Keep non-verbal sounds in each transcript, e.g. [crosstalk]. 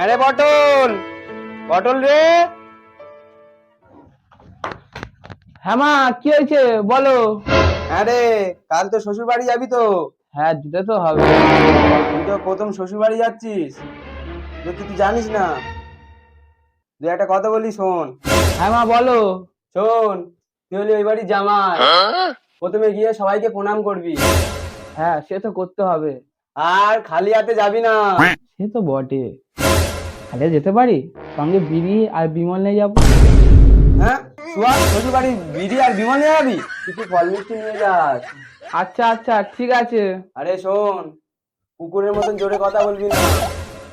হ্যাঁ রে পটল পটল রে। হ্যাঁ মা কি হয়েছে? বলো। হ্যাঁ রে কাল তো শ্বশুর বাড়ি যাবি তো। হ্যাঁ দিতে তো হবে। তুই তো প্রথম শ্বশুর বাড়ি যাচ্ছিস তুই তুই জানিস না? তুই একটা কথা বলি শোন। হ্যাঁ মা বলো। শোন তুই হলি ওই বাড়ির জামাই। প্রথমে গিয়ে সবাইকে প্রণাম করবি। হ্যাঁ সে তো করতে হবে। আর খালি হাতে যাবি না। সে তো বটে। খালি যেতে পারি? সঙ্গে বিড়ি আর বিমল নিয়ে যাব। হ্যাঁ? সুয়া শ্বশুর বাড়ি বিড়ি আর বিমল নিয়ে যাবি? কিছু ফল মিষ্টি নিয়ে যাস? আচ্ছা আচ্ছা ঠিক আছে। আরে শোন কুকুরের মতন জোরে কথা বলবি না।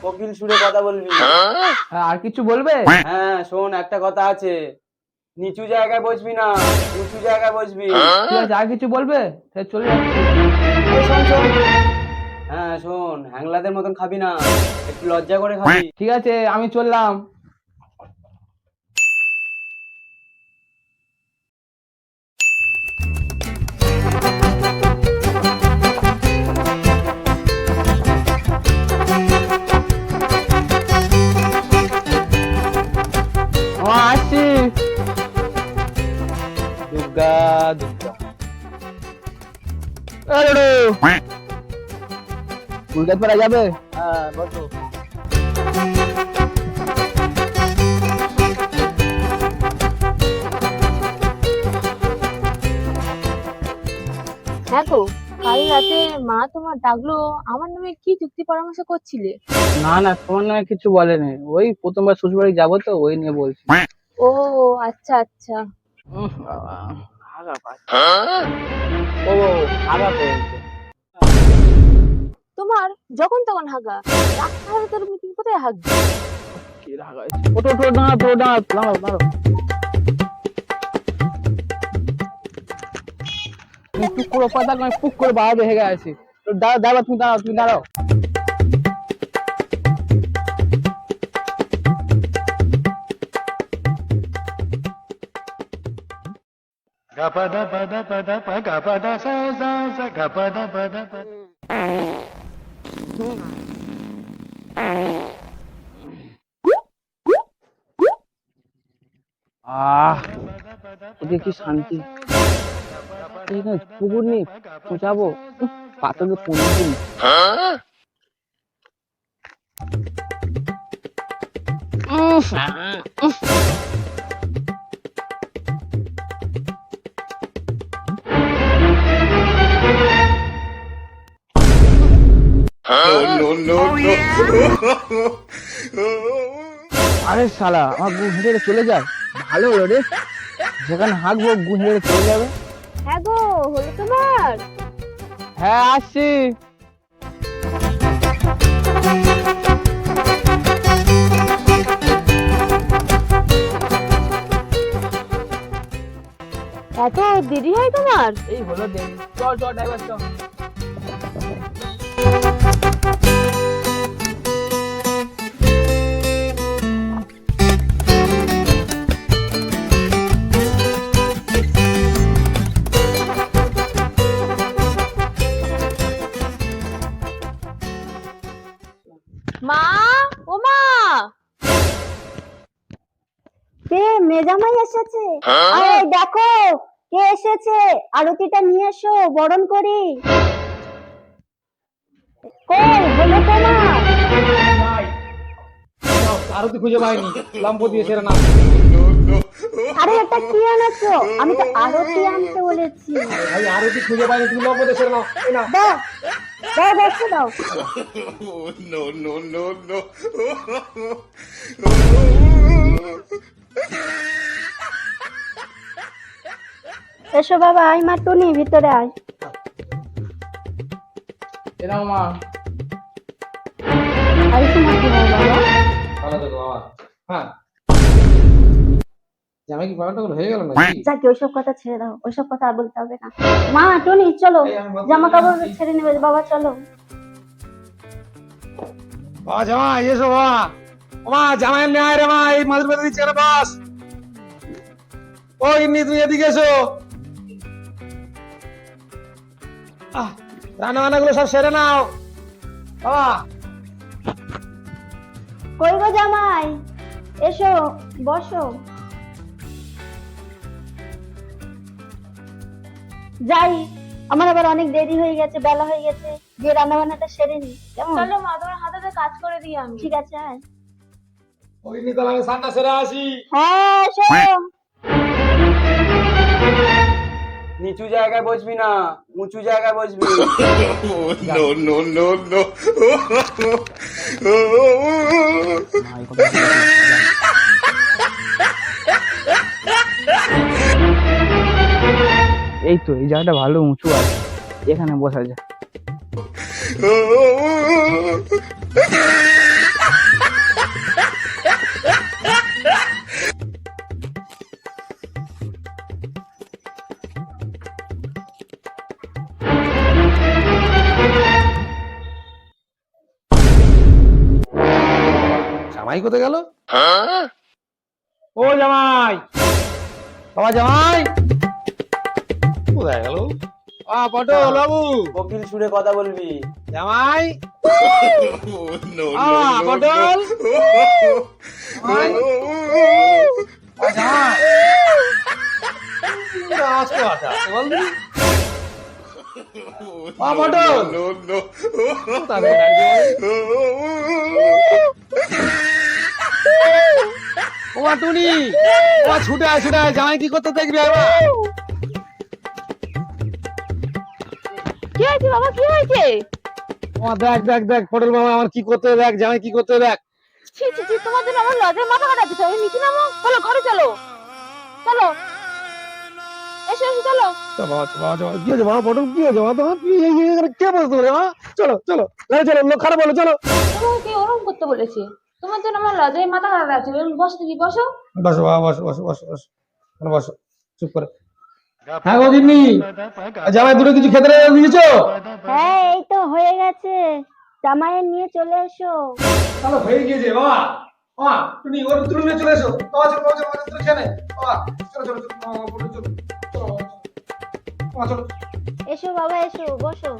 কোকিল সুরে কথা বলবি। হ্যাঁ, আর কিছু বলবে? হ্যাঁ শোন একটা কথা আছে। নিচু জায়গায় বসবি না উঁচু জায়গায় বসবি। আর কিছু বলবে? সে চলে যাচ্ছে। হ্যাঁ শোন হ্যাংলাদের মতন খাবি না। একটু লজ্জা করে খাবি। ঠিক আছে আমি চললাম। ও, আসছি। দুর্গা দুর্গা। লড়ু। যাবে হ্যাঁ বসো কাল রাতে মা তোমার ডাকলো আমার নামে কি যুক্তি পরামর্শ করছিলে? না না তোমার নামে কিছু বলেনি। ওই প্রথমবার শ্বশুরবাড়ি যাব তো ওই নিয়ে বলছি। ও আচ্ছা আচ্ছা। উহ, বাবা, আগা পাচ্ছে। ও আগা পেয়েছে তোমার যখন তখন হাগা। রাখতে হবে তোর তুমি কোথায় হাগবে? কি হয়েছে? ওঠো ওঠো তো দাঁড়াও দাঁড়াও দাঁড়াও তুমি টুক করে পাতা আমি পুক করে বাইরে হেগে আছি। তো দাঁড়াও দাঁড়াও তুমি দাঁড়াও তুমি দাঁড়াও। আহ। ওকে কি শান্তি? পুকুর নেই খোঁচাবো পাতলে পনেরো দিন উফ, উফ। [laughs] আরে শালা আমার গু হেঁটে চলে যায়? ভালো হলো রে। যেখানে হাঁকবো গু হেঁটে চলে যাবে। হ্যাঁ গো হলো তোমার? হ্যাঁ আসছি। এত দেরি হয় তোমার? এই হলো দেরি। চল চল ড্রাইভার চল। এসেছে আরে দেখো কে এসেছে আরতিটা নিয়ে এসো বরণ করি কই হলো তোমার আরতি খুঁজে পাইনি লম্ব দিয়ে সেরা না আরে এটা কি এনেছো আমি তো আরতি আনতে বলেছি ভাই আরতি খুঁজে পাইনি তুমি লম্ব দিয়ে সেরা নাও দাও দাও বসে দাও এসো বাবা আয় মা টুনি ভিতরে আয়। এরাও মা। আইসো মা কি হয় বাবা। ভালো থেকো বাবা। হ্যাঁ। জামাই কি হয়ে গেল নাকি? যাকে ওইসব কথা ছেড়ে দাও ওইসব কথা আর বলতে হবে না। মা টুনি চলো জামা কাপড়। ছেড়ে নেবে বাবা চলো। বাবা জামাই এসো বাবা মা জামাই এমনি আয় রে মা এই দিচ্ছে বাস। ও এমনি তুমি এদিকে এসো। রান্না বান্না গুলো সব সেরে নাও। বাবা। কই গো জামাই? এসো বসো। যাই আমার আবার অনেক দেরি হয়ে গেছে বেলা হয়ে গেছে গিয়ে রান্না বান্নাটা সেরে নি। কেমন? চলো মা তোমার হাতে কাজ করে দিই আমি। ঠিক আছে আয় ওই নি তাহলে আমি সেরে আসি। হ্যাঁ এসো। নিচু জায়গায় বসবি না উঁচু জায়গায় বসবি। এই তো এই জায়গাটা ভালো উঁচু আছে। এখানে বসা যায়। জামাই কোথায় গেল? ও জামাই। বাবা জামাই। কোথায় গেল? আ পটল বাবু। বকির সুরে কথা বলবি। জামাই। আ পটল। পটল ওমা টুনি ওমা ছুটে আয় ছুটে আয় জামাই কি করতে দেখবি এবার কি হয়েছে বাবা কি হয়েছে? ওমা দেখ দেখ দেখ পটল মামা আমার কি করতে দেখ জামাই কি করতে দেখ। ছি ছি ছি তোমার জন্য আমার লজের মাথা কাটা দিচ্ছে ওই নিচে নামো চলো ঘরে চলো। চলো। এসো এসো চলো। তো বাবা তো বাবা বাবা, কি হয়েছে বাবা পটল কি হয়েছে বাবা তোমার কি এই- এই- এখানে কে বসতো রে বাবা চলো চলো চলো লোক খারাপ বলো চলো। করতে বলেছে। তোমার জন্য আমার লজের মাথা কাটা আছে বসো তুমি বসো বসো বাবা বসো বসো বসো বসো বসো চুপ করে হ্যাঁ গো গিন্নি জামাই দুটো কিছু খেতে দিয়েছ হ্যাঁ এই তো হয়ে গেছে জামাইয়ের নিয়ে চলে এসো চলো হয়ে গিয়েছে বাবা বাবা তুমি ওর তুলে নিয়ে চলে এসো বাবা চলো বাবা চলো বাবা, খেয়ে নে বাবা চলো চলো চলো বাবা, বাবা, চলো চলো চলো বাবা, বাবা চলো এসো বাবা এসো বসো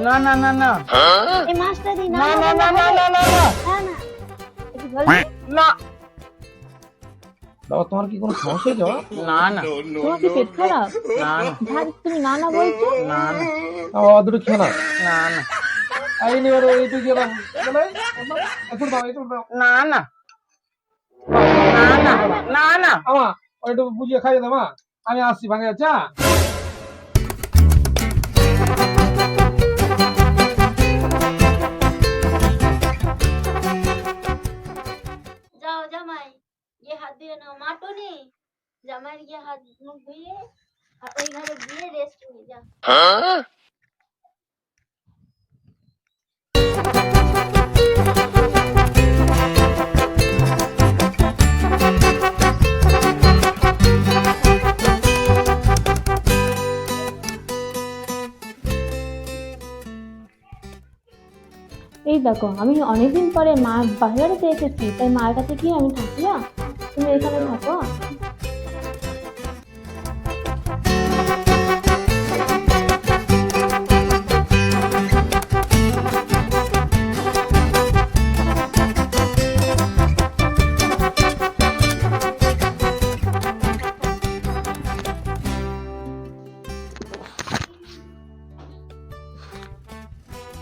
না না না না এই মাছটা দি না না না না না না না না বাবা তোমার কি কোনো সমস্যা হয়েছে বাবা? না না। তোমার কি পেট খারাপ? না না। তুমি না না বলছো? না না। বাবা দুটো খেয়ে না না। না আই নি আর এই তুই গেলাম বলে একটু দাও একটু দাও না না। না না। না না। আমা ওইটু বুঝিয়ে খাইয়ে দাও মা। আমি আসছি ভাঙে যাচ্ছে দিয়ে নাও মাটনি জামাইয়ের গিয়ে হাত মুখ ধুয়ে আর ওই ঘরে গিয়ে রেস্ট নিয়ে যাও এই দেখো, আমি অনেকদিন পরে মা বাহিরে এসেছি, তাই মায়ের কাছে কি আমি থাকি না? তুমি এখানে থাকো।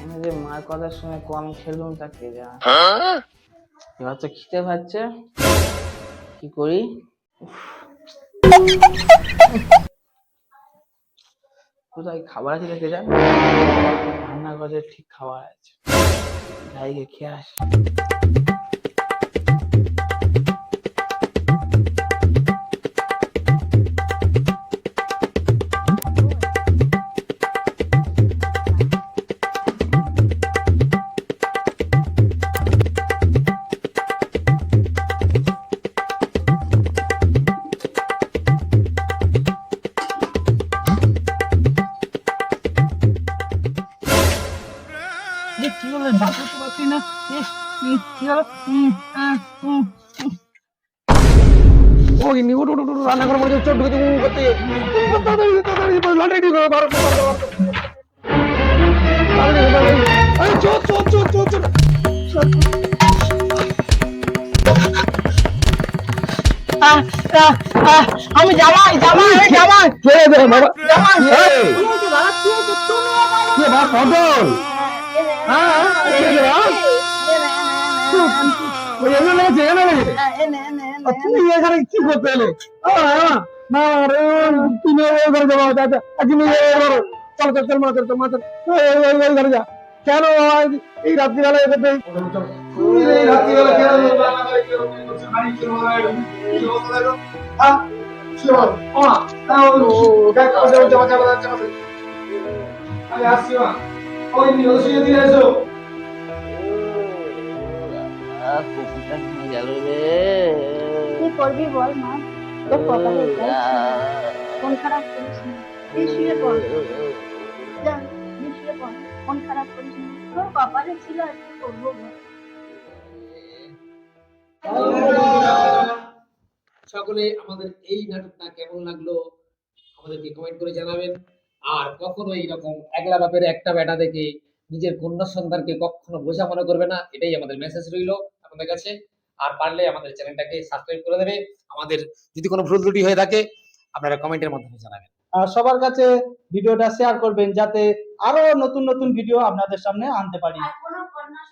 আমি যে মার কথা শুনে কম খেলুম তা কে যা এবার তো খিদে পাচ্ছে। কি করি। কোথায় খাবার আছে দেখে যান রান্নাঘরে ঠিক খাবার আছে। যাই খেয়ে আসি। কি হলো? বাঁচতে পারছি না? কি হলো? ও গিন্নি উঠ উঠ উঠ রান্না করে মধ্যে চোট ঢুকে উ করতে। তাড়াতাড়ি তাড়াতাড়ি লন্ড্রি ঢুকে বার বার বার তাড়াতাড়ি তাড়াতাড়ি। আরে চোট চোট চোট চোট চোট আহ, আহ, আহ, আমি জামাই জামাই জামাই। কে বাবা? এই কি বাবা? কি হয়েছে? তুমি এখানে কে করতে এলে না রে তুমি ঘরে যাব ঘরে চল চল চল মা চল চল মা চল ওই ওই ওই ঘরে যা কেন এই রাত্রিবেলা আমি আসছি ওই নিয়ে শুয়ে দিয়ে এসো। আহ, কুকুরটা নিয়ে গেল রে কি করবি বল মা? তোর কপালে এটাই মন খারাপ করিস না। তুই শুয়ে পড়। যা তুই শুয়ে পড়। মন খারাপ করিস না। তোর কপালে ছিল আর কি করব বল। সকলে আমাদের এই নাটকটা কেমন লাগল আমাদেরকে কমেন্ট করে জানাবেন। আর কখনো এইরকম একলা বাপের একটা বেটা দেখে নিজের কন্যা সন্তানকে কখনো বোঝা মনে করবে না এটাই আমাদের মেসেজ রইল আপনাদের কাছে। আর পারলে আমাদের চ্যানেলটাকে সাবস্ক্রাইব করে দেবে। আমাদের যদি কোনো ভুল ত্রুটি হয়ে থাকে আপনারা কমেন্টের মাধ্যমে জানাবেন। আর সবার কাছে ভিডিওটা শেয়ার করবেন যাতে আরও নতুন নতুন ভিডিও আপনাদের সামনে আনতে পারি। আর কোনো কন্যা